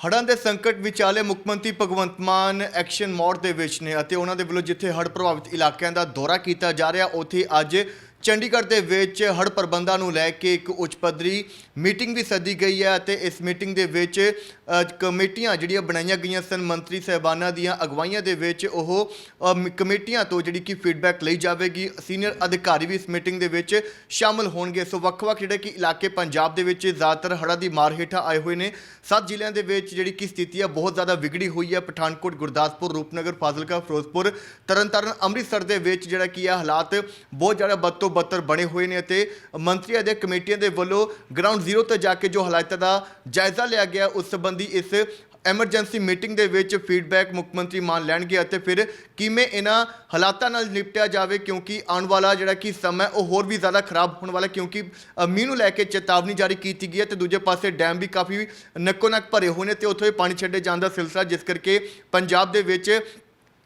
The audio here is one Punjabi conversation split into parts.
ਹੜ੍ਹਾਂ ਦੇ ਸੰਕਟ ਵਿਚਾਲੇ ਮੁੱਖ ਮੰਤਰੀ ਭਗਵੰਤ ਮਾਨ ਐਕਸ਼ਨ ਮੋਡ ਦੇ ਵਿੱਚ ਨੇ ਅਤੇ ਉਹਨਾਂ ਦੇ ਵੱਲੋਂ ਜਿੱਥੇ ਹੜ੍ਹ ਪ੍ਰਭਾਵਿਤ ਇਲਾਕਿਆਂ ਦਾ ਦੌਰਾ ਕੀਤਾ ਜਾ ਰਿਹਾ, ਉੱਥੇ ਅੱਜ ਚੰਡੀਗੜ੍ਹ ਦੇ ਵਿੱਚ ਹੜ੍ਹ ਪ੍ਰਬੰਧਾਂ ਨੂੰ ਲੈ ਕੇ ਇੱਕ ਉੱਚ ਪੱਧਰੀ ਮੀਟਿੰਗ ਵੀ ਸੱਦੀ ਗਈ ਹੈ ਅਤੇ ਇਸ ਮੀਟਿੰਗ ਦੇ ਵਿੱਚ ਕਮੇਟੀਆਂ ਜਿਹੜੀਆਂ ਬਣਾਈਆਂ ਗਈਆਂ ਸਨ, ਮੰਤਰੀ ਸਹਿਬਾਨਾਂ ਦੀਆਂ ਅਗਵਾਈਆਂ ਦੇ ਵਿੱਚ ਉਹ ਕਮੇਟੀਆਂ ਤੋਂ ਜਿਹੜੀ ਕਿ ਫੀਡਬੈਕ ਲਈ ਜਾਵੇਗੀ। ਸੀਨੀਅਰ ਅਧਿਕਾਰੀ ਵੀ ਇਸ ਮੀਟਿੰਗ ਦੇ ਵਿੱਚ ਸ਼ਾਮਲ ਹੋਣਗੇ। ਸੋ ਵੱਖ-ਵੱਖ ਜਿਹੜੇ ਕਿ ਇਲਾਕੇ ਪੰਜਾਬ ਦੇ ਵਿੱਚ ਜ਼ਿਆਦਾਤਰ ਹੜ੍ਹਾਂ ਦੀ ਮਾਰ ਹੇਠਾਂ ਆਏ ਹੋਏ ਨੇ। ਸੱਤ ਜ਼ਿਲ੍ਹਿਆਂ ਦੇ ਵਿੱਚ ਜਿਹੜੀ ਕਿ ਸਥਿਤੀ ਹੈ, ਬਹੁਤ ਜ਼ਿਆਦਾ ਵਿਗੜੀ ਹੋਈ ਹੈ। ਪਠਾਨਕੋਟ, ਗੁਰਦਾਸਪੁਰ, ਰੂਪਨਗਰ, ਫਾਜ਼ਿਲਕਾ, ਫਿਰੋਜ਼ਪੁਰ, ਤਰਨਤਾਰਨ, ਅੰਮ੍ਰਿਤਸਰ ਦੇ ਵਿੱਚ ਜਿਹੜਾ ਕੀ ਹੈ ਹਾਲਾਤ ਬਹੁਤ ਜ਼ਿਆਦਾ ਬਦ ਤੋਂ ਬੱਤਰ ਬਣੇ ਹੋਏ ਨੇ ਅਤੇ ਮੰਤਰੀਆਂ ਦੇ ਕਮੇਟੀਆਂ ਦੇ ਵੱਲੋਂ ਗਰਾਊਂਡ ਜ਼ੀਰੋ ਤੇ ਜਾ ਕੇ ਜੋ ਹਾਲਾਤਾਂ ਦਾ ਜਾਇਜ਼ਾ ਲਿਆ ਗਿਆ, ਉਸ ਸੰਬੰਧੀ ਇਸ ਐਮਰਜੈਂਸੀ ਮੀਟਿੰਗ ਦੇ ਵਿੱਚ ਫੀਡਬੈਕ ਮੁੱਖ ਮੰਤਰੀ ਮਾਨ ਲੈਣਗੇ ਅਤੇ ਫਿਰ ਕਿਵੇਂ ਇਹਨਾਂ ਹਾਲਾਤਾਂ ਨਾਲ ਨਿਪਟਿਆ ਜਾਵੇ, ਕਿਉਂਕਿ ਆਉਣ ਵਾਲਾ ਜਿਹੜਾ ਕਿ ਸਮਾਂ ਉਹ ਹੋਰ ਵੀ ਜ਼ਿਆਦਾ ਖਰਾਬ ਹੋਣ ਵਾਲਾ ਕਿਉਂਕਿ ਮੀਂਹ ਨੂੰ ਲੈ ਕੇ ਚੇਤਾਵਨੀ ਜਾਰੀ ਕੀਤੀ ਗਈ ਹੈ ਤੇ ਦੂਜੇ ਪਾਸੇ ਡੈਮ ਵੀ ਕਾਫੀ ਨੱਕੋ ਨੱਕ ਭਰੇ ਹੋਏ ਨੇ ਤੇ ਉੱਥੋਂ ਹੀ ਪਾਣੀ ਛੱਡੇ ਜਾਣ ਦਾ ਸਿਲਸਿਲਾ, ਜਿਸ ਕਰਕੇ ਪੰਜਾਬ ਦੇ ਵਿੱਚ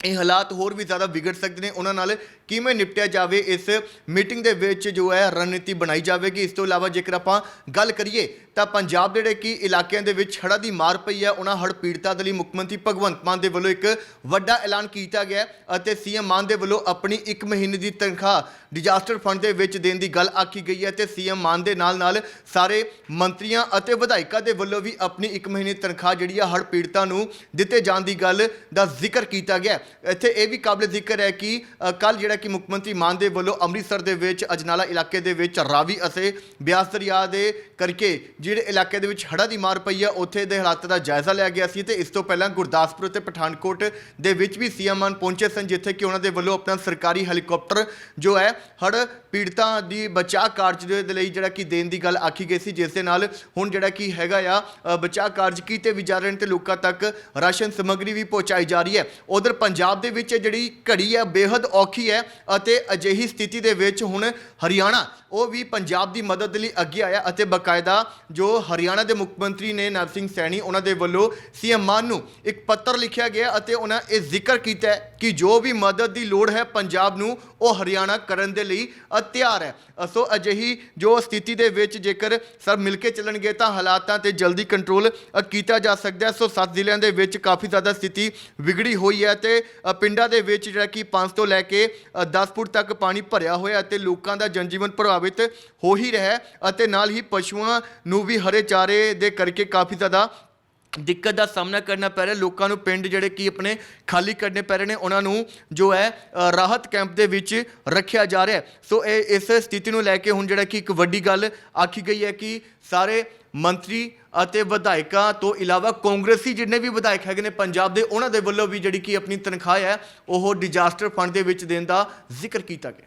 ਇਹ ਹਾਲਾਤ ਹੋਰ ਵੀ ਜ਼ਿਆਦਾ ਵਿਗੜ ਸਕਦੇ ਨੇ। ਉਹਨਾਂ ਨਾਲ ਕਿਵੇਂ ਨਿਪਟਿਆ ਜਾਵੇ ਇਸ ਮੀਟਿੰਗ ਦੇ ਵਿੱਚ ਜੋ ਹੈ ਰਣਨੀਤੀ ਬਣਾਈ ਜਾਵੇਗੀ। ਇਸ ਤੋਂ ਇਲਾਵਾ ਜੇਕਰ ਆਪਾਂ ਗੱਲ ਕਰੀਏ ਤਾਂ ਪੰਜਾਬ ਦੇ ਜਿਹੜੇ ਕਿ ਇਲਾਕਿਆਂ ਦੇ ਵਿੱਚ ਹੜ੍ਹਾਂ ਦੀ ਮਾਰ ਪਈ ਹੈ। ਉਹਨਾਂ ਹੜ੍ਹ ਪੀੜਤਾਂ ਦੇ ਲਈ ਮੁੱਖ ਮੰਤਰੀ ਭਗਵੰਤ ਮਾਨ ਦੇ ਵੱਲੋਂ ਇੱਕ ਵੱਡਾ ਐਲਾਨ ਕੀਤਾ ਗਿਆ ਹੈ ਅਤੇ ਸੀਐਮ ਮਾਨ ਦੇ ਵੱਲੋਂ ਆਪਣੀ 1 ਮਹੀਨੇ ਦੀ ਤਨਖਾਹ ਡਿਜ਼ਾਸਟਰ ਫੰਡ ਦੇ ਵਿੱਚ ਦੇਣ ਦੀ ਗੱਲ ਆਖੀ ਗਈ ਹੈ ਤੇ ਸੀਐਮ ਮਾਨ ਦੇ ਨਾਲ ਨਾਲ ਸਾਰੇ ਮੰਤਰੀਆਂ ਅਤੇ ਵਿਧਾਇਕਾਂ ਦੇ ਵੱਲੋਂ ਵੀ ਆਪਣੀ 1 ਮਹੀਨੇ ਦੀ ਤਨਖਾਹ ਜਿਹੜੀ ਆ ਹੜ੍ਹ ਪੀੜਤਾਂ ਨੂੰ ਦਿੱਤੇ ਜਾਣ ਦੀ ਗੱਲ ਦਾ ਜ਼ਿਕਰ ਕੀਤਾ ਗਿਆ ਇੱਥੇ ਇਹ ਵੀ ਕਾਬਲੇ ਜ਼ਿਕਰ ਹੈ ਕਿ ਕੱਲ ਜਿਹੜਾ ਕਿ ਮੁੱਖ ਮੰਤਰੀ ਮਾਨ ਦੇ ਵੱਲੋਂ ਅੰਮ੍ਰਿਤਸਰ ਦੇ ਵਿੱਚ, ਅਜਨਾਲਾ ਇਲਾਕੇ ਦੇ ਵਿੱਚ ਰਾਵੀ ਅਤੇ ਬਿਆਸ ਦਰਿਆ ਦੇ ਕਰਕੇ ਜਿਹੜੇ ਇਲਾਕੇ ਦੇ ਵਿੱਚ ਹੜ੍ਹਾਂ ਦੀ ਮਾਰ ਪਈ ਹੈ, ਉੱਥੇ ਦੇ ਹਾਲਾਤ ਦਾ ਜਾਇਜ਼ਾ ਲਿਆ ਗਿਆ ਸੀ ਤੇ ਇਸ ਤੋਂ ਪਹਿਲਾਂ ਗੁਰਦਾਸਪੁਰ ਤੇ ਪਠਾਨਕੋਟ ਦੇ ਵਿੱਚ ਵੀ ਸੀਐਮ ਮਾਨ ਪਹੁੰਚੇ ਸਨ, ਜਿੱਥੇ ਕਿ ਉਹਨਾਂ ਦੇ ਵੱਲੋਂ ਆਪਣਾ ਸਰਕਾਰੀ ਹੈਲੀਕਾਪਟਰ ਜੋ ਹੈ, ਹੜ੍ਹ ਪੀੜਤਾਂ ਦੀ ਬਚਾਅ ਕਾਰਜ ਦੇ ਲਈ ਜਿਹੜਾ ਕਿ ਦੇਣ ਦੀ ਗੱਲ ਆਖੀ ਗਈ ਸੀ, ਜਿਸ ਦੇ ਨਾਲ ਹੁਣ ਜਿਹੜਾ ਕਿ ਹੈਗਾ ਆ ਬਚਾਅ ਕਾਰਜ ਕੀਤੇ ਵੀ ਜਾ ਰਹੇ ਨੇ ਤੇ ਲੋਕਾਂ ਤੱਕ ਰਾਸ਼ਨ ਸਮੱਗਰੀ ਵੀ ਪਹੁੰਚਾਈ ਜਾ ਰਹੀ ਹੈ। ਉਧਰ ਪੰਜਾਬ ਪੰਜਾਬ ਦੇ ਵਿੱਚ ਜਿਹੜੀ ਘੜੀ ਹੈ ਬੇहद ਔਖੀ ਹੈ ਅਤੇ ਅਜਿਹੀ ਸਥਿਤੀ ਦੇ ਵਿੱਚ ਹੁਣ ਹਰਿਆਣਾ, ਉਹ ਵੀ ਪੰਜਾਬ ਦੀ ਮਦਦ ਲਈ ਅੱਗੇ ਆਇਆ ਅਤੇ ਬਕਾਇਦਾ ਜੋ ਹਰਿਆਣਾ ਦੇ ਮੁੱਖ ਮੰਤਰੀ ਨੇ ਨਰ ਸਿੰਘ ਸੈਣੀ, ਉਹਨਾਂ ਦੇ ਵੱਲੋਂ ਸੀਐਮ ਮਾਨ ਨੂੰ ਇੱਕ ਪੱਤਰ ਲਿਖਿਆ ਗਿਆ ਅਤੇ ਉਹਨਾਂ ਇਹ ਜ਼ਿਕਰ ਕੀਤਾ ਕਿ ਜੋ ਵੀ ਮਦਦ ਦੀ ਲੋੜ ਹੈ ਪੰਜਾਬ ਨੂੰ, ਉਹ ਹਰਿਆਣਾ ਕਰਨ ਦੇ ਲਈ ਤਿਆਰ ਹੈ। ਸੋ ਅਜਿਹੀ ਜੋ ਸਥਿਤੀ ਦੇ ਵਿੱਚ ਜੇਕਰ ਸਭ ਮਿਲ ਕੇ ਚੱਲਣਗੇ ਤਾਂ ਹਾਲਾਤਾਂ ਤੇ ਜਲਦੀ ਕੰਟਰੋਲ ਕੀਤਾ ਜਾ ਸਕਦਾ ਹੈ। ਸੋ ਸੱਤ ਜ਼ਿਲ੍ਹਿਆਂ ਦੇ ਵਿੱਚ ਕਾਫੀ ਜ਼ਿਆਦਾ ਸਥਿਤੀ ਵਿਗੜੀ ਹੋਈ ਹੈ ਤੇ ਪਿੰਡਾਂ ਦੇ ਵਿੱਚ ਜਿਹੜਾ ਕਿ 5 ਤੋਂ ਲੈ ਕੇ ਅ, 10 ਫੁੱਟ ਤੱਕ ਪਾਣੀ ਭਰਿਆ ਹੋਇਆ ਅਤੇ ਲੋਕਾਂ ਦਾ ਜਨਜੀਵਨ ਪ੍ਰਭਾਵਿਤ ਹੋ ਹੀ ਰਿਹਾ ਹੈ ਅਤੇ ਨਾਲ ਹੀ ਪਸ਼ੂਆਂ ਨੂੰ ਵੀ ਹਰੇ ਚਾਰੇ ਦੇ ਕਰਕੇ ਕਾਫੀ ਜ਼ਿਆਦਾ ਦਿੱਕਤ ਦਾ ਸਾਹਮਣਾ ਕਰਨਾ ਪੈ ਰਿਹਾ। ਲੋਕਾਂ ਨੂੰ ਪਿੰਡ ਜਿਹੜੇ ਕੀ ਆਪਣੇ ਖਾਲੀ ਕਰਨੇ ਪੈ ਰਹੇ ਨੇ, ਉਹਨਾਂ ਨੂੰ ਜੋ ਹੈ ਰਾਹਤ ਕੈਂਪ ਦੇ ਵਿੱਚ ਰੱਖਿਆ ਜਾ ਰਿਹਾ ਸੋ ਇਹ ਇਸ ਸਥਿਤੀ ਨੂੰ ਲੈ ਕੇ ਹੁਣ ਜਿਹੜਾ ਕਿ ਇੱਕ ਵੱਡੀ ਗੱਲ ਆਖੀ ਗਈ ਹੈ ਕਿ ਸਾਰੇ ਮੰਤਰੀ ਅਤੇ ਵਿਧਾਇਕਾਂ ਤੋਂ ਇਲਾਵਾ ਕਾਂਗਰਸੀ ਜਿੰਨੇ ਵੀ ਵਿਧਾਇਕ ਹੈਗੇ ਨੇ ਪੰਜਾਬ ਦੇ, ਉਹਨਾਂ ਦੇ ਵੱਲੋਂ ਵੀ ਜਿਹੜੀ ਕਿ ਆਪਣੀ ਤਨਖਾਹ ਹੈ, ਉਹ ਡਿਜ਼ਾਸਟਰ ਫੰਡ ਦੇ ਵਿੱਚ ਦੇਣ ਦਾ ਜ਼ਿਕਰ ਕੀਤਾ ਗਿਆ।